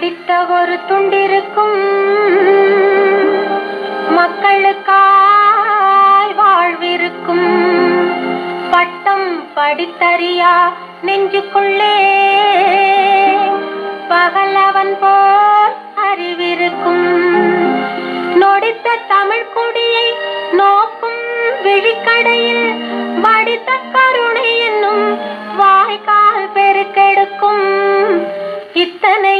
படித்த ஒரு துண்டிருக்கும். மக்களுக்காய் வாழ்விருக்கும். பட்டம் படித்தறியா நெஞ்சுக்குள்ளே. பகலவன் போல் அறிவிருக்கும். நொடித்த தமிழ் கொடியை நோக்கும் விழிக்கடையில் வடித்த கருணை என்னும் வாய்க்கால் பெருக்கெடுக்கும். இத்தனை